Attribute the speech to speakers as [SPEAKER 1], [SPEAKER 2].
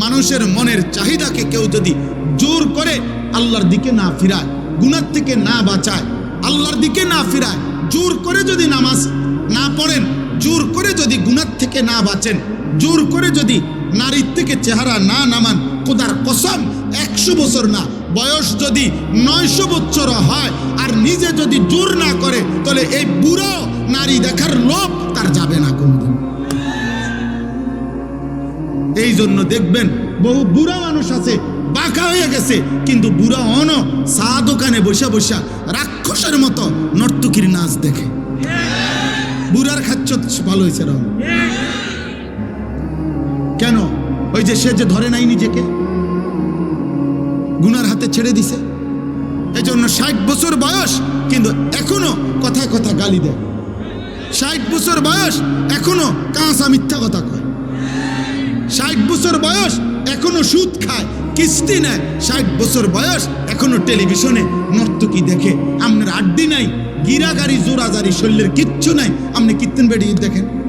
[SPEAKER 1] মানুষের মনের চাহিদাকে কেউ যদি জোর করে আল্লাহর দিকে না ফিরায় গুণার থেকে না বাঁচায়, আল্লাহর দিকে না ফিরায়, জোর করে যদি নামাজ না পড়েন, জোর করে যদি গুণার থেকে না বাঁচেন, জোর করে যদি নারীর থেকে চেহারা না নামান, খোদার কসম, একশো বছর না, বয়স যদি নয়শো বছর হয় আর নিজে যদি জোর না করে, তাহলে এই বুড়ো নারী দেখার লোভ তার যাবে না কোনদিন। এই জন্য দেখবেন বহু বুড়া মানুষ আছে, বাঁকা হয়ে গেছে। কিন্তু বুড়া অন চা দোকানে বসে বসা রাক্ষসের মতো নর্তকীর নাচ দেখে। বুড়ার খাচ্ছ ভালো হয়েছে রং। কেন? ওই যে সে যে ধরে নাই নিজেকে, গুনার হাতে ছেড়ে দিছে। এই জন্য ষাট বছর বয়স, কিন্তু এখনও কথায় কথা গালি দেয়। ষাট বছর বয়স, এখনও কাঁচা মিথ্যা কথা কয়। ষাট বছর বয়স, এখনও সুদ খায়। কিস্তি নেয়। ষাট বছর বয়স, এখনও টেলিভিশনে নর্তকী দেখে। আপনার আড্ডি নাই, গিরাগারি, জোড়াজারি শরীরের কিচ্ছু নাই। আপনি কীর্তন বেড়িয়ে দেখেন।